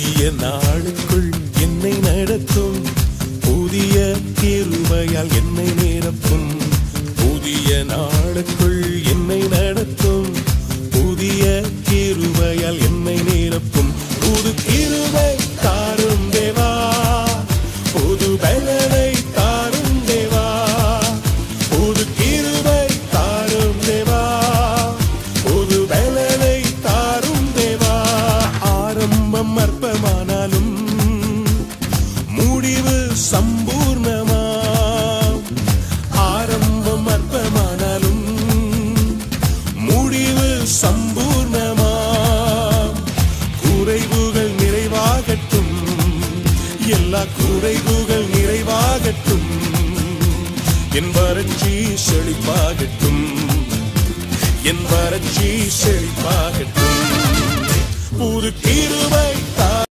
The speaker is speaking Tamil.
புதிய நாளுக்குள் என்னை நடத்தும். புதிய கிருபையால் என்னை நிரப்பும். புதிய நாளுக்குள் என்னை நடத்தும். ஆனாலும் முடிவு சம்பூர்ணமா ஆரம்பம் அற்பமானாலும் முடிவு சம்பூர்ணமா குறைவுகள் நிறைவாகட்டும். எல்லா குறைவுகள் நிறைவாகட்டும். என் வறட்சி செழிப்பாகட்டும். என் வறட்சி செழிப்பாகட்டும். புது கிருபை